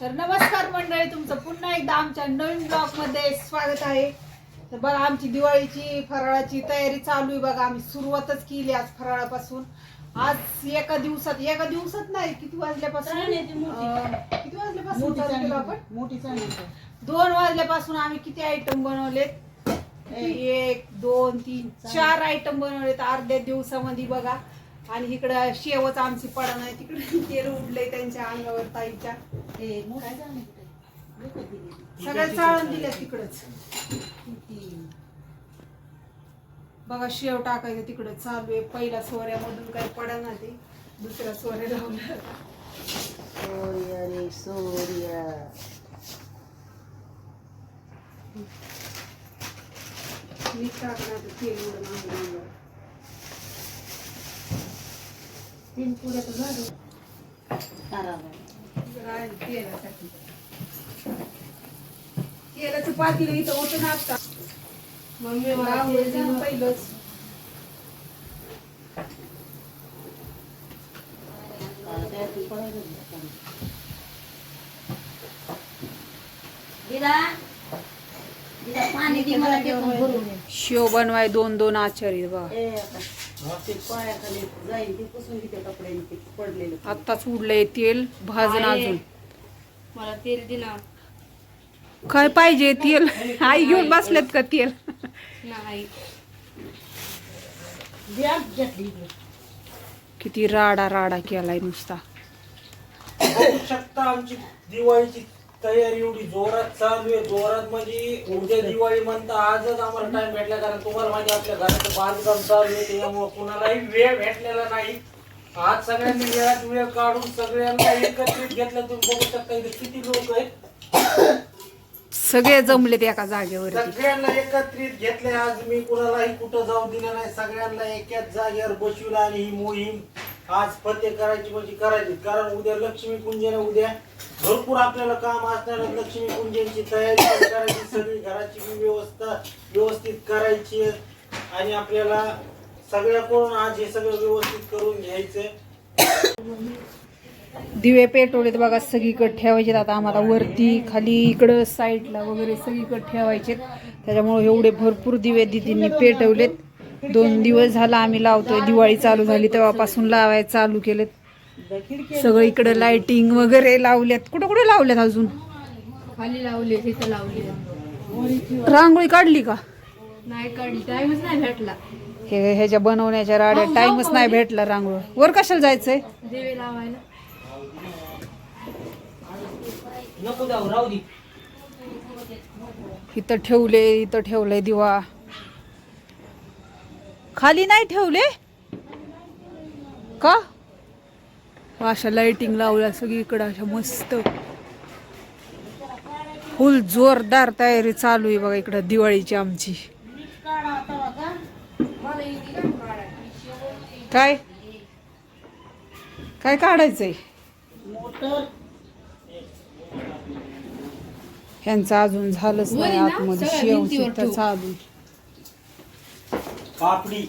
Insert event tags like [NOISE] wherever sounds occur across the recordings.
तर नमस्कार मंडळी तुमचं पुन्हा एकदा आमच्या नवीन ब्लॉगमध्ये स्वागत आहे. तर बघा आमची दिवाळीची फराळाची तयारी चालू आहे बघा. आम्ही सुरुवातच केली आज फराळापासून. आज एका दिवसात एका दिवसात नाही किती वाजल्यापासून. अं, किती वाजल्यापासून मोठी चालू केलं चाळण आपण? मोठी चाळण दोन वाजल्यापासून आम्ही किती आयटम बनवलेत? एक दोन तीन चार. आयटम बनवलेत अर्ध्या दिवसामध्ये बघा. आणि इकडं शेवच आमची पडा नाही तिकडे तेल उडलंय त्यांच्या अंगावर ताईच्या. दिली. सगळ्या चाळून दिल्या तिकडच? बघा शेव टाकायचं तिकडं चालू आहे. पहिल्या सोऱ्यामधून काही पडा ना ते. दुसऱ्या सोऱ्या लावल्या सोर्या रे सोर्या मीठ टाकणार तेल उडून अंगावर. तीन पुऱ्या तर झालं तेलाचं पातेलं इथं होतं ना आता मम्मी मला. पहिलंच हा. शेव बनवाय दोन दोन आचार्य. ते पायाखाली जाईल ते पुसून घेते कपड्याने ते पडलेलं आत्ताच उडलंय तेल भाजून अजून. मला तेल दे ना. काय पाहिजे तेल? आई घेऊन बसलेत का तेल? नाही. किती राडा राडा केलाय नुसता. बघू शकता आमची दिवाळीची तयारी एवढी जोरात चालू आहे. जोरात म्हणजे उद्या दिवाळी म्हणता आजच आम्हाला टाइम भेटला. कारण तुम्हाला माहिती आहे, आपल्या घराचं बांधकाम चालू आहे त्याच्यामुळे कुणालाही वेळ भेटलेला नाही. आज सगळ्यांनी वेळात वेळ काढून सगळ्यांना एकत्रित घेतलं. तुम्ही बघू शकता इथे किती लोक आहेत. सगळे जमलेत एका जागेवर सगळ्यांना एकत्रित घेतले आज मी कुणालाही कुठं जाऊ दिलं नाही. सगळ्यांना एकाच जागेवर बसविलं आणि ही मोहीम आज फते करायची म्हणजे करायची. कारण उद्या लक्ष्मी पूजन उद्या. भरपूर आपल्याला काम असणार लक्ष्मी पूजनची तयारी करायची. सगळी घराची व्यवस्था व्यवस्थित करायची आहे. आणि आपल्याला सगळ्याकडून आज हे सगळं व्यवस्थित करून घ्यायचंय. दिवे पेटवलेत बघा सगळीकडे ठेवायचे आता आम्हाला वरती खाली इकडं साईडला वगैरे सगळीकडे ठेवायचे त्याच्यामुळे एवढे भरपूर दिवे दिदींनी पेटवलेत. दोन दिवस झाला आम्ही लावतोय. दिवाळी चालू झाली तेव्हापासून लावायला चालू केलेत. सगळं इकडे लाइटिंग वगैरे लावल्यात. कुठं कुठे लावल्यात अजून? खाली लावले तिथं लावले रांगोळी काढली का? नाही काढली टाइमच नाही भेटला. हे ह्याच्या बनवण्याच्या राड्या टाइमच नाही भेटला रांगोळ. वर कशाला जायचंय? दिवे लावायला. इथं ठेवले इथं ठेवलंय दिवा. खाली नाही ठेवले? का? अशा लाइटिंग लावल्या सगळीकडे अशा मस्त. फुल जोरदार तयारी चालू आहे बघा इकडं दिवाळीची आमची. काय? काय काढायचंय? ह्यांचं अजून झालंच नाही आतमध्ये. सगळ्या शेव भिंतीवर तिथं ठेवू. चालू पापडी.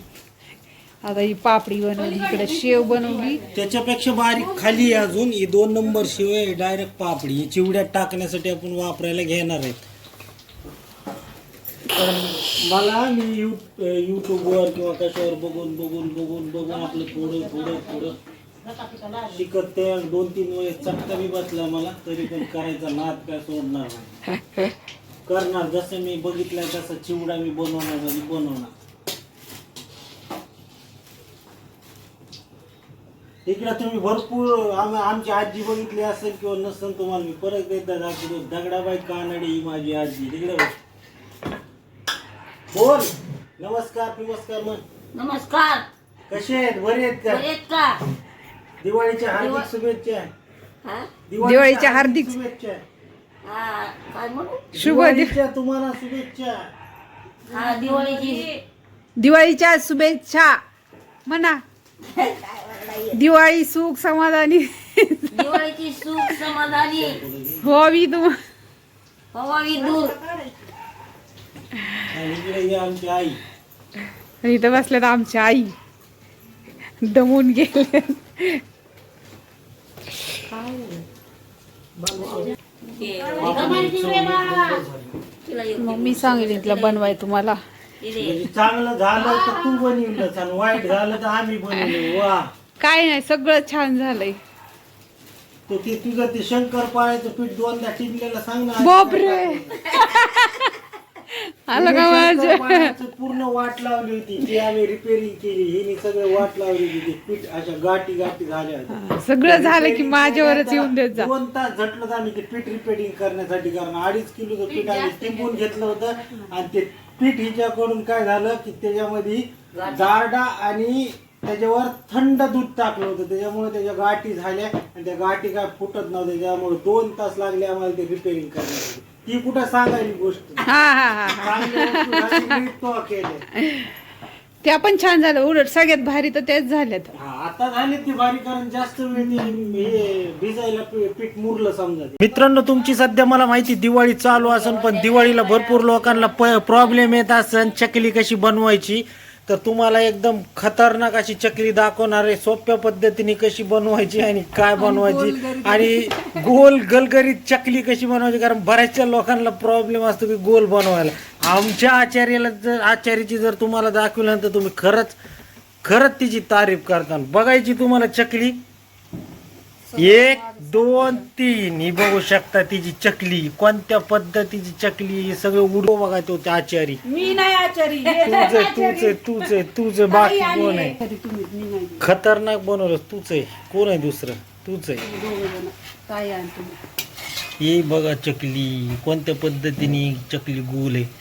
आता ही पापडी बनवली इकडे शेव बनवली. त्याच्यापेक्षा बारीक खाली आहे अजून. ही दोन नंबर शिवाय डायरेक्ट पापडी. ही चिवड्यात टाकण्यासाठी आपण वापरायला घेणार आहेत. तर मला मी यू यूट्यूबवर किंवा कशावर बघून बघून बघून बघून आपलं थोडं थोडं थोडं शिकत ते दोन तीन वेळेस चटका बी बसला मला तरी पण करायचा नाद काय सोडणार नाही. [LAUGHS] करणार. जसं मी बघितलंय तसं चिवडा मी बनवणार म्हणजे बनवणार. इकडे तुम्ही भरपूर आम आमची आजी बघितली असेल किंवा नसेल तुम्हाला मी परत एकदा दाखवतो दगडाबाई कानडे ही माझी आजी तिकडे बघ. बोल. नमस्कार नमस्कार म्हण. नमस्कार. कसे आहेत? बरे आहेत का? दिवाळीच्या हार्दिक दिवा- शुभेच्छा हा? दिवाळीच्या हार्दिक शुभेच्छा हा, काय म्हणू? शुभ दि- दिवाळीच्या तुम्हाला शुभेच्छा. हा दिवाळीची दिवाळीच्या शुभेच्छा. म्हणा. दिवाळी सुख समाधानी दिवाळीची सुख समाधानी व्हावी तुम हवावी दूर आणि ही आमची इथं बसल्यात आमच्या आई दमून गेले तिला एक मग मी सांगेन तिला बनवाय तुम्हाला म्हणजे चांगलं झालं तर तू बनवलंच आणि वाईट झालं तर आम्ही बनवलं वा. काय नाही सगळं छान झालंय. तर ते तुझं ते शंकर पाळ्याचं पीठ दोनदा टिपलेलं सांग ना. बापरे. [LAUGHS] आलं का माझं? शंकरपाळ्याचं पूर्ण वाट लावली होती. ती आम्ही रिपेअरिंग केली. हिने सगळं वाट लावली होती. ते पीठ अशा गाठी गाठी झाल्या होत्या. सगळं झालं की माझ्यावरच येऊन देत जा. दोन तास झटलं आम्ही ते पीठ रिपेअरिंग करण्यासाठी कारण अडीच किलोचं पीठ आम्ही टिंबून घेतलं होतं आणि ते पीठ हिच्याकडून काय झालं की त्याच्यामध्ये जारडा आणि त्याच्यावर थंड दूध टाकलं होतं. त्याच्यामुळे त्याच्या गाठी झाल्या आणि त्या गाठी काय फुटत नव्हत्या. त्यामुळे दोन तास लागले आम्हाला ते रिपेअरिंग करण्यासाठी. ती कुठं सांगायची गोष्ट? हा हा हा हा. चांगल्या वस्तू झाली, नीट तो केल्या. त्या पण छान झालं. उलट सगळ्यात भारी तर तेच झाल्यात. आता झाले ती बारी कारण जास्त वेळ ते हे भिजायला पी- पीठ मुरलं समजा मित्रांनो तुमची सध्या मला माहिती दिवाळी चालू असेल पण दिवाळीला भरपूर लोकांना प्रॉब्लेम येत असन चकली कशी बनवायची? तर तुम्हाला एकदम खतरनाक अशी चकली दाखवणार आहे. सोप्या पद्धतीने कशी बनवायची आणि काय बनवायची? आणि गोल गलगरीत चकली कशी बनवायची? कारण बऱ्याचशा लोकांना प्रॉब्लेम असतो की गोल बनवायला. आमच्या आचार्याला जर आचार्याची जर तुम्हाला दाखवलं तर तुम्ही खरंच खरंच तिची तारीफ करता बघायची तुम्हाला चकली? एक दोन तीन. ही बघू शकता तिची चकली. कोणत्या पद्धतीची चकली हे सगळं उडो बघा तो त्या आचारी. मी नाही आचारी. [LAUGHS] तुझं तुझं तुझं तुझं बाकी कोण आहे? खतरनाक बनवलं तूच आहे कोण आहे दुसरं? तूच आहे काय ही बघा चकली. कोणत्या पद्धतीने चकली गोल आहे?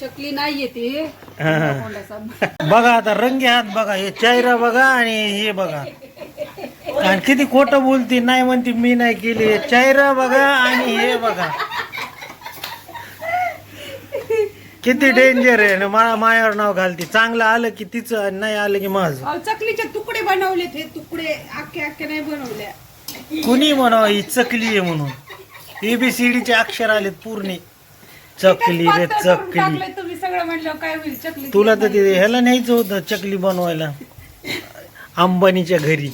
चकली नाही येते. बघा आता रंगे हात बघा हे चेहरा बघा आणि हे बघा. आणि किती खोटं बोलते नाही म्हणते मी नाही केली. हे चेहरा बघा आणि हे बघा. किती डेंजर आहे. ना मा मायावर नाव घालते. चांगलं आलं की तिचं आणि नाही आलं की माझं. चकलीचे तुकडे बनवलेत हे. तुकडे आखे आखे नाही बनवल्या कुणी म्हणावं ही चकली आहे म्हणून. एबीसीडीचे अक्षर आलेत पूर्ण. चकली रे चकली. टाकलंय तुम्ही सगळं म्हटलं काय होईल? चकली तुला तर ते ह्याला न्यायचं होतं चकली बनवायला. अंबानीच्या घरी.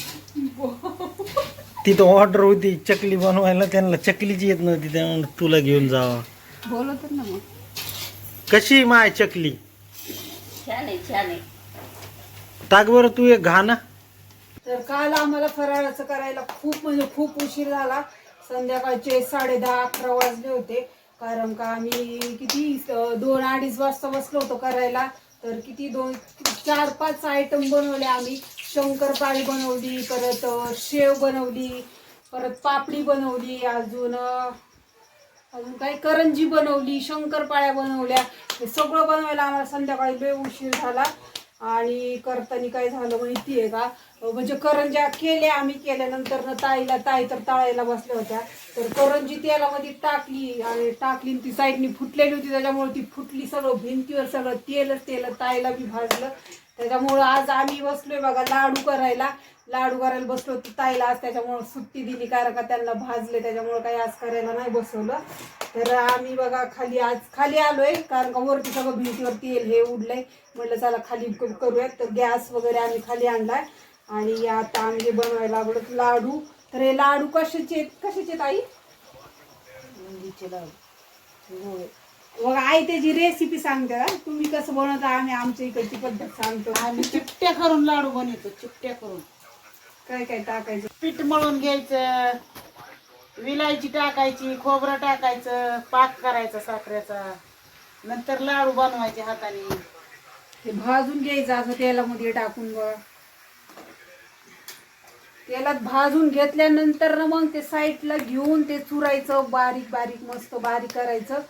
तिथं ऑर्डर होती चकली बनवायला. त्यांना चकलीची येत नव्हती त्यामुळे तुला घेऊन जावा. बोलत ना मग. कशी माय चकली? छान आहे छान आहे. टाक बरं तू एक घाना तर काल आम्हाला फराळाचं करायला खूप म्हणजे खूप उशीर झाला. संध्याकाळचे साडे दहा अकरा वाजले होते. कारण का आम्ही किती दोन अडीच वाजता बसलो होतो करायला. तर किती दोन चार पाच आयटम बनवले आम्ही. शंकरपाळी बनवली परत शेव बनवली परत पापडी बनवली अजून अजून काही करंजी बनवली शंकरपाळ्या बनवल्या. हे सगळं बनवायला आम्हाला संध्याकाळी वेळ उशीर झाला. आणि करताना काय झालं माहिती आहे का? म्हणजे करंज्या केल्या आम्ही केल्यानंतर ना ताईला ताई तर तळायला बसल्या होत्या. तर करंजी तेलामध्ये टाकली आणि टाकली आणि ती साईडनी फुटलेली होती. त्याच्यामुळे ती फुटली सगळं भिंतीवर सगळं तेलच तेल ताईला बी भाजलं. त्याच्यामुळं आज आम्ही बसलोय बघा लाडू करायला. लाडू करायला बसलो तर ताईला आज त्याच्यामुळं सुट्टी दिली कारण का त्यांना भाजले त्याच्यामुळं काही आज करायला नाही बसवलं. तर आम्ही बघा खाली आज खाली आलोय कारण का वरती सगळं भिंतीवर तेल हे उडलंय. म्हटलं चला खाली करूयात. तर गॅस वगैरे आम्ही खाली आणलाय. आणि आता आम्ही बनवायला लागलो लाडू. तर हे लाडू कशाचे आहेत? कशाचे आहेत आई बघा आई त्याची रेसिपी सांगते हा. तुम्ही कसं बनवता आम्ही आमच्या इकडची पद्धत सांगतो. आम्ही चिपट्या करून लाडू बनवतो चिपट्या करून. काय काय टाकायचं? पीठ मळून घ्यायचं विलायची टाकायची खोबरं टाकायचं पाक करायचा साखरेचा. नंतर लाडू बनवायचे हाताने. ते भाजून घ्यायचं असं तेलामध्ये टाकून बघा तेलात भाजून घेतल्यानंतर मग ते साईडला घेऊन ते चुरायचं बारीक बारीक मस्त बारीक करायचं.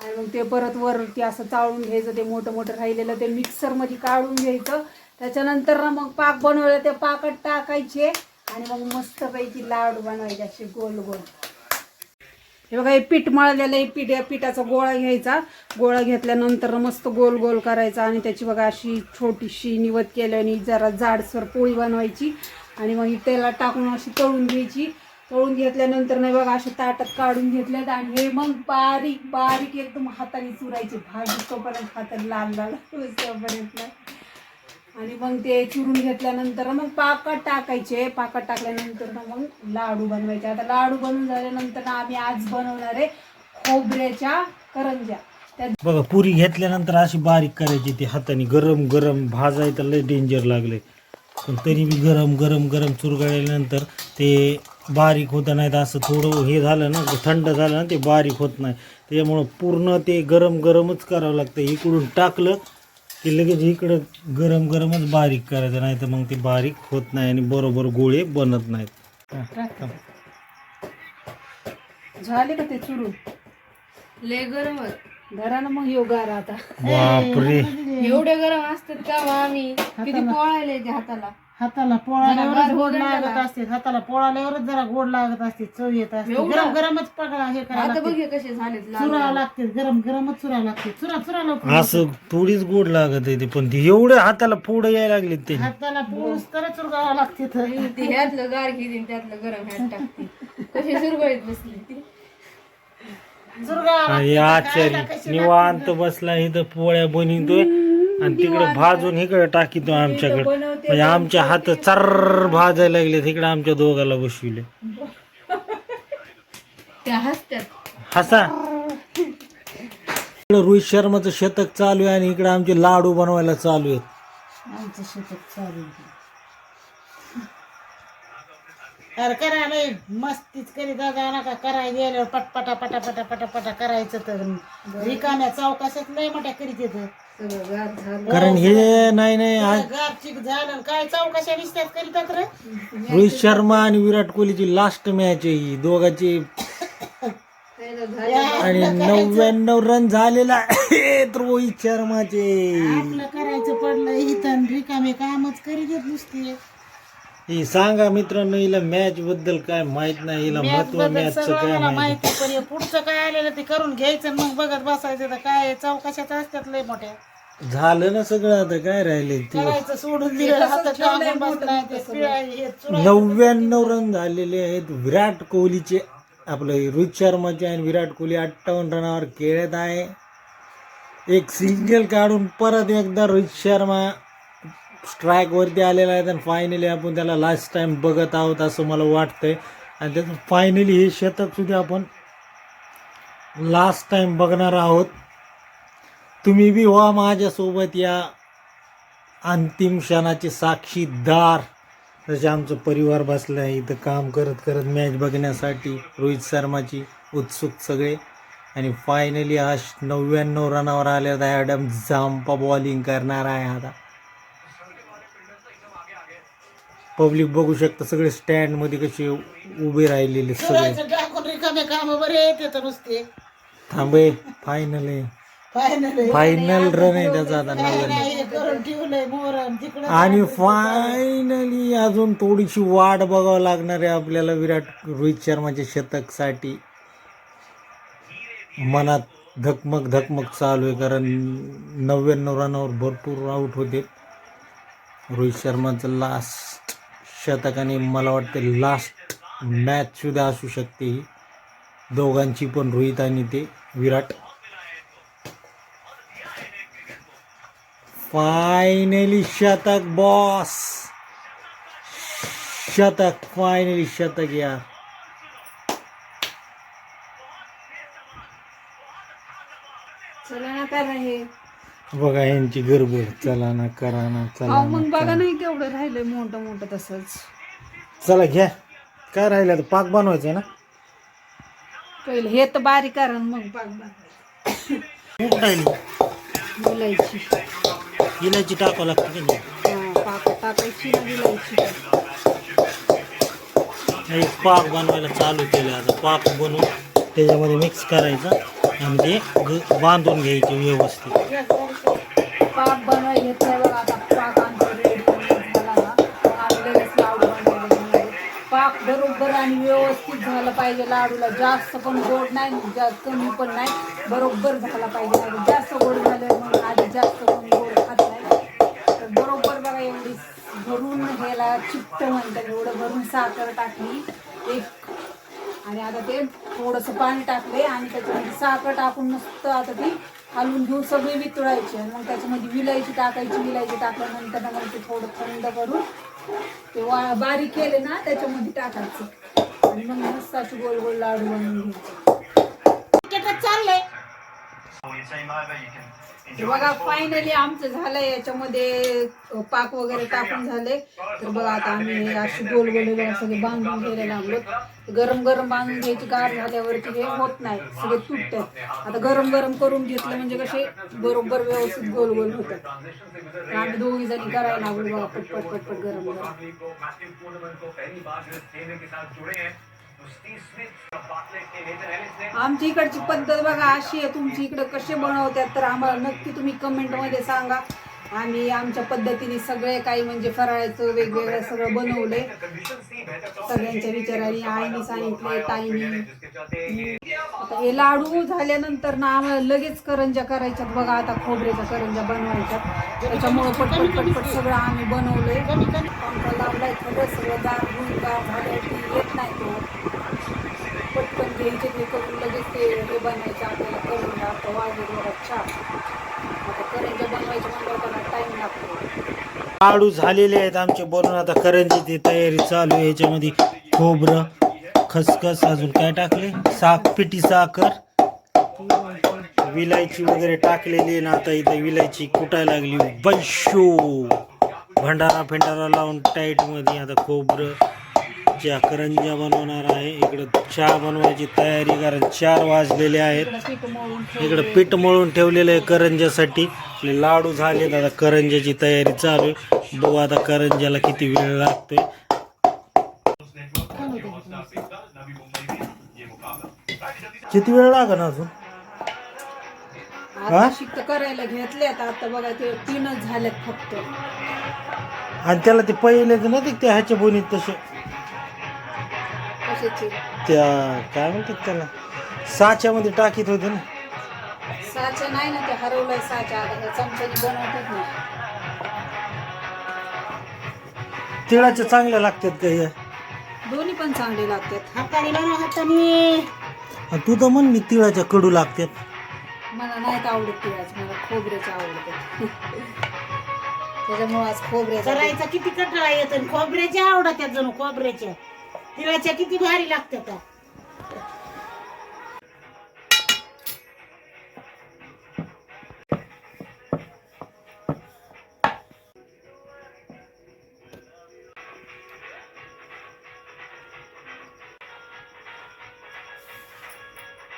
आणि मग ते परत वरती असं चाळून घ्यायचं ते मोठं मोठं राहिलेलं ते मिक्सरमध्ये काढून घ्यायचं. त्याच्यानंतर ना मग पाक बनवायला ते पाकात टाकायचे आणि मग मस्तपैकी लाडू बनवायचे असे गोल गोल. हे बघा हे पीठ मळलेलं आहे पीठ या पिठाचा गोळा घ्यायचा. गोळा घेतल्यानंतर मस्त गोल गोल करायचा आणि त्याची बघा अशी छोटीशी निवत केल्याने जरा जाडसर पोळी बनवायची. आणि मग ही तेलात टाकून अशी तळून घ्यायची. तळून घेतल्यानंतर नाही बघा अशा ताटात काढून घेतल्यात आणि हे मग बारीक बारीक एकदम हाताने चुरायचे. भाजी तोपर्यंत हातात लाल लाल तोपर्यंत. आणि मग ते चुरून घेतल्यानंतर मग पाकात टाकायचे. पाकात टाकल्यानंतर ना मग लाडू बनवायचे. आता लाडू बनवून झाल्यानंतर ना आम्ही आज बनवणार आहे खोबऱ्याच्या करंज्या. बघा पुरी घेतल्यानंतर अशी बारीक करायची ती हाताने. गरम गरम भाजायला लय डेंजर लागले पण तरी बी गरम गरम गरम चुरगळल्यानंतर ते बारीक होतं नाही तर असं थोडं हे झालं ना थंड झालं ना ते बारीक होत नाही. त्याच्यामुळं पूर्ण ते गरम गरमच करावं लागतं. इकडून टाकलं की लगेच इकडं गरम गरमच बारीक करायचं नाही तर मग ते बारीक होत नाही आणि बरोबर गोळे बनत नाहीत. हा. झाले का ते चुरून? लय गरम होत. धरा ना मग योगार आता. बापरे. एवढे गरम असतात का मग आम्ही किती पोळायले हाताला. हाताला पोळाल्यावरच गोड लागत असते हाताला पोळाल्यावरच जरा गोड लागत असते चव येत असते गरम गरमच पकडा हे आता बघ हे कसे झालेत लाल. चुरा लागते गरम गरमच चुरा लागते चुरा चुरा लवकर असं थोडीच गोड लागत आहे ते पण ते. एवढे हाताला पुढं यायला लागले ते. हाताला पोळूस तर चुरगावं लागते तर ते ह्यातलं गार घेते आणि त्यातलं गरम ह्यात टाकते. कशी सुरगळीत बसली ती. चुरगावं आणि आचारी निवांत बसला इथं पोळ्या बनवतोय. आणि तिकडे भाजून इकडे टाकीतो आमच्याकडे. म्हणजे आमच्या हात चर्र भाजायला लागले तिकडे आमच्या दोघाला बसविले. [LAUGHS] हसा. इकडं रोहित शर्माचं शतक चालू आहे आणि इकडे आमचे लाडू बनवायला चालू आहेत. आमचं शेतात चालू आहे. [LAUGHS] अरे करायला मस्तीच करी दादा नका करायला गेल्यावर पटपटा पटा पटा पटा पटा करायचं तर. रिकाम्या चौकाशात लय मोठ्या करीत येत कारण हे नाही नाही आज गारचिक झालं आणि काय चौकशा निसत्यात करीतात रे? रोहित शर्मा आणि विराट कोहलीची लास्ट मॅच आहे ही. दोघांची आणि नव्याण्णव रन झालेला आहेत [LAUGHS] रोहित शर्माचे. आपलं करायचं पडलं इथं रिकामे कामच करीत येत नुसते. ही सांगा मित्रांनो हिला मॅच बद्दल काय माहीत नाही हिला महत्त्वबद्दल मॅचचं सगळं काय मला माहिती माहिती पण हे पुढचं काय आलेलं ते करून घ्यायचं आणि मग बघत बसायचं. तर काय चौकशात असतात लय मोठ्या. झालं ना सगळं आता काय राहिले ते? करायचं सोडून दिलं. हातात टाकून बसलाय ते पिळा हे चुरा नव्याण्णव रन झालेले आहेत विराट कोहलीचे. आपलं रोहित शर्माचे आणि विराट कोहली अठ्ठावन्न रनावर खेळत आहे. एक सिंगल काढून परत एकदा रोहित शर्मा स्ट्राईक वरती आलेला आहे. आणि फायनली आपण त्याला लास्ट टाइम बघत आहोत असं मला वाटतंय. आणि त्याचं फायनली हे शतक सुद्धा आपण लास्ट टाइम बघणार आहोत. तुम्ही बी व्हा माझ्यासोबत या अंतिम क्षणाचे साक्षीदार. जसे आमचं परिवार बसलं आहे इथं काम करत करत मॅच बघण्यासाठी रोहित शर्माची उत्सुक सगळे. आणि फायनली हा नव्याण्णव रनावर आहे ॲडम झांपा बॉलिंग करणार आहे आता. पब्लिक बघू शकता सगळे स्टँडमध्ये कसे उभे राहिलेले सगळे. थांबे फायनल आहे फायनल फायनल रन आहे त्याचा आता नव्याण्णव हे करून ठेवलंय मोहरम. तिकडं आणि फायनली अजून थोडीशी वाट बघावं लागणार आहे आपल्याला विराट रोहित शर्माच्या शतकसाठी. मनात धकमक धकमक चालू आहे कारण नव्याण्णव रनावर भरपूर आऊट होते. रोहित शर्माचं लास्ट शतक आणि मला वाटतं लास्ट मॅच सुद्धा असू शकते ही. दोघांची पण रोहित आणि ते विराट. फायनली शतक बॉस शतक फायनली शतक यार चला ना करा हे बघा यांची गडबड. चला ना करा ना चला अहो ना मग बघा नाही केवढं राहिलंय मोठं मोठं तसंच. चला घ्या. काय राहिलं आता? पाक बनवायचा ना? पहिलं हे तर बारीक करा आणि मग पाक बनवायचं. राहिली. विलायची इलायची टाकावं लागते की नाही? पाक टाकायची एक पाक बनवायला चालू केलं आता. पाक बनवून त्याच्यामध्ये मिक्स करायचा आणि ते बांधून घ्यायचे व्यवस्थित. पाक बनवायला आता. पाक. पाक बरोबर आणि व्यवस्थित झालं पाहिजे लाडूला. जास्त पण गोड नाही जास्त कमी पण नाही. बरोबर झाला पाहिजे जास्त गोड झाले म्हणून आधी जास्त कोण गोड खात नाही तर बरोबर बघा एवढी याला ह्याला चिप्ट म्हणतात एवढं भरून साखर टाकली एक. आणि आता ते थोडंसं पाणी टाकले आणि त्याच्यामध्ये साखर टाकून मस्त आता ती हलवून घेऊन सगळी वितळायचे. आणि मग त्याच्यामध्ये विलायची टाकायची विलायची टाकल्यानंतर मग ते थोडं थंड करून ते वा बारीक केले ना त्याच्यामध्ये टाकायचं. आणि मग मस्त अशी गोल गोल लाडू बनवून घ्यायचे. तर बघा फायनली आमचं झालंय याच्यामध्ये पाक वगैरे टाकून झाले तर बघा आता आम्ही अशी गोल गोल वगैरे सगळे बांधून घ्यायला लागलो गरम गरम बांधून घ्यायची गार झाल्यावरती हे होत नाही. सगळे तुटतात. आता गरम गरम करून घेतलं म्हणजे कसे बरोबर व्यवस्थित गोल गोल होतात. आम्ही दोघी जणी करायला लागलो बघा पटपट पटपट गरम गरम आमची इकडची पद्धत बघा अशी आहे. तुमची इकडे कसे बनवतात तर आम्हाला नक्की तुम्ही कमेंटमध्ये सांगा. आम्ही आमच्या पद्धतीने सगळे काही म्हणजे फराळाचं वेगवेगळं सगळं बनवलंय. सगळ्यांच्या विचाराने आईने सांगितले ताईने. आता हे लाडू झाल्यानंतर ना आम्हाला लगेच करंजा करायच्यात. बघा आता खोबऱ्याच्या करंजा बनवायच्यात. त्याच्यामुळं पटपट पटपट सगळं आम्ही बनवलंय. लावलाय सगळं सगळं दार गुण येत नाही. तो घ्यायचे ते करून लगेच ते हे आपल्याला करून छान. आता करंजा म्हणल्यावर त्याला टाईम लागतो. झालेले आहेत आमचे बनवून आता करंजीची तयारी चालू आहे याच्यामध्ये खोबरं खसखस अजून काय टाकले? साख पिठी साखर विलायची वगैरे टाकलेली आहे ना आता इथं विलायची कुटायला लागली बैशो. भंडारा फेंडारा लावून टाईटमध्ये आता खोबरं च्या करंजा बनवणार आहे. इकडं चहा बनवायची तयारी कारण चार वाजलेले आहेत. इकडे पीठ मळून ठेवलेलं आहे करंजासाठी आपले लाडू झाले आता करंजाची तयारी चालू आहे. बघू आता करंजाला किती वेळ लागतोय. किती वेळ लागेल अजून? करायला घेतल्यात. आता बघा ते तीनच झाल्यात फक्त. आणि त्याला ते पहिले ना ते ह्याच्या बोनीत तसे. कशाचे त्या काय म्हणतात त्याला? साच्यामध्ये टाकीत होते ना. साच्या नाही ना ते हरवलंय साच्या. आता ह्या चमच्याने बनवतात ना. तिळाच्या चांगल्या लागतात का हे दोन्ही पण चांगले लागतात. हाताने बनव हाताने. आणि तू तर म्हणली तिळाच्या कडू लागतात. मला नाहीत आवडत तिळाचे. मला खोबऱ्याचे आवडतात. [LAUGHS] त्याच्यामुळे आज खोबऱ्याचा करायचा किती कटाळा येतो आणि खोबऱ्याच्या आवडत्या जणू खोबऱ्याच्या तिळाच्या किती भारी लागतात.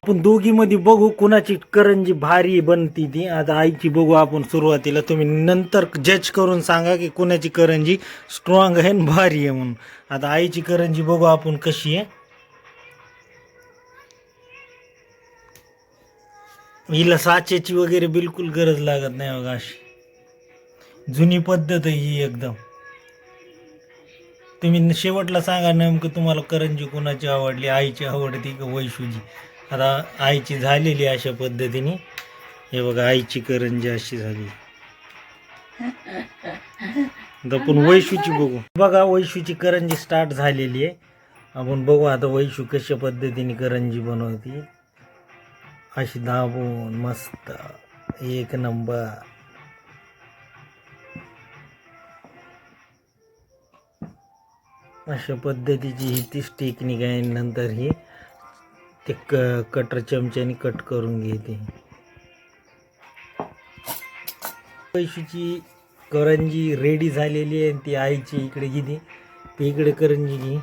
आपण दोघी मध्ये बघू कुणाची करंजी भारी बनती ती. आता आईची बघू आपण सुरुवातीला. तुम्ही नंतर जज करून सांगा की कुणाची करंजी स्ट्रॉंग आहे आणि भारी आहे म्हणून. आता आईची करंजी बघू आपण कशी आहे. हिला साचेची वगैरे बिलकुल गरज लागत नाही बघा अशी. जुनी पद्धत आहे ही एकदम. तुम्ही शेवटला सांगा नेमकं तुम्हाला करंजी कुणाची आवडली आईची आवडती का वैशूची? आता आईची झालेली अशा पद्धतीने. हे बघा आईची करंजी अशी झाली. आता आपण वैशूची बघू. बघा वैशूची करंजी स्टार्ट झालेली आहे. आपण बघू आता वैशू कशा पद्धतीने करंजी बनवते. अशी दाबून मस्त एक नंबर. अशा पद्धतीची ही तीच टेक्निक आहे. नंतर ही ते क कटर चमच्याने कट करून घेते. पैशाची करंजी रेडी झालेली आहे आणि ती आईची इकडे घेते ती इकडे करंजी घे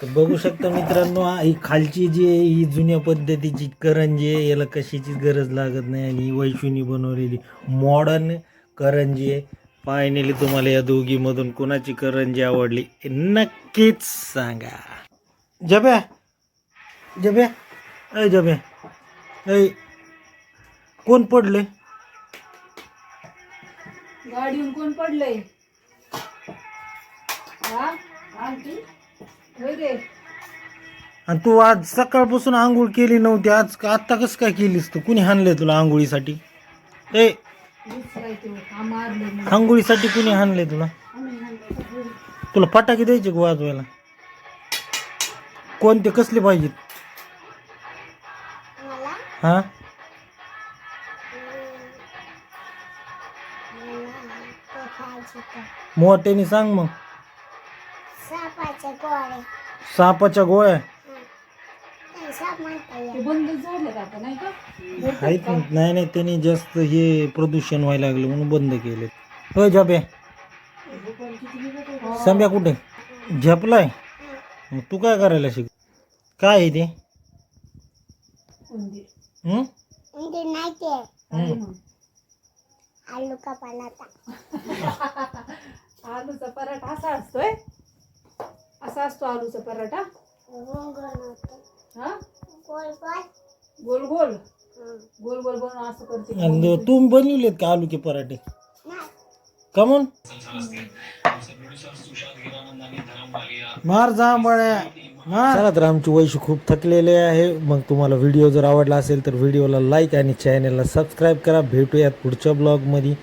तर बघू शकता मित्रांनो ही खालची जी आहे ही जुन्या पद्धतीची करंजी आहे. याला कशाचीच गरज लागत नाही आणि ही वैशूनी बनवलेली मॉडर्न करंजी आहे. फायनली तुम्हाला या दोघीमधून कोणाची करंजी आवडली नक्कीच सांगा. जब्या जब्या अय जब्या अय कोण पडले गाडीहून कोण पडलंय? हा? आंटी? होय रे. आणि तू आज सकाळपासून आंघोळ केली नव्हती आज आत्ता कसं काय केलीस तू? कुणी हाणलंय तुला आंघोळीसाठी? ए आंघोळीसाठी कुणी हाणलंय तुला? तुला फटाके द्यायचे का वाजवायला? कोणते? कसले पाहिजेत? हा? मोठ्याने सांग मग. सापाच्या गोळ्या? ते बंद झालं का आता? नाही का? आहेत ना. नाही नाही त्यांनी जास्त हे प्रदूषण व्हायला लागलं म्हणून बंद केले. हो झोप्या संब्या कुठे? झपलाय? मग तू काय करायला शिक? काय आहे ते? उंदीर. हं? काय मग? आलू का? पानाचा [LAUGHS] आलूचा पराठा असा असतोय? असा असतो आलूचा पराठा? गोंगण होतो. हा? गोल गोल गोल? गोल गोल गोल बनवून असं करते आणि तुम्ही बनवलेत का आलू के पराठे? का म्हणून? मार जांभळ्या मार. चला तर आमची वैशी खूप थकलेले आहे. मग तुम्हाला व्हिडिओ जर आवडला असेल तर व्हिडिओला लाईक आणि चॅनलला सबस्क्राईब करा. भेटूयात पुढच्या ब्लॉगमध्ये